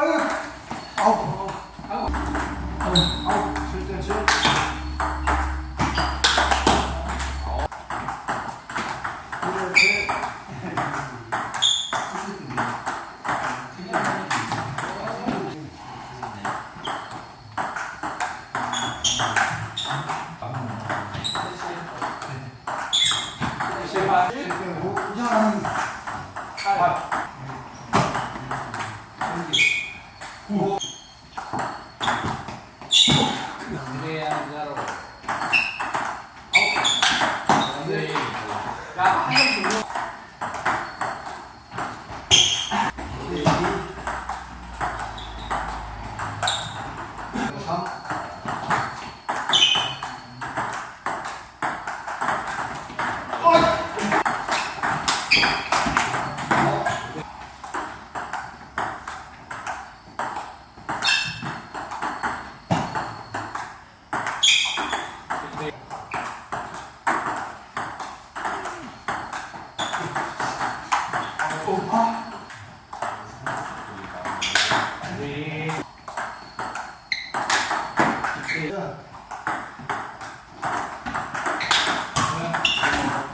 아유, 아우, 아우, 아우, 아우, 절대 절. 이렇게. 이 장하 는 자,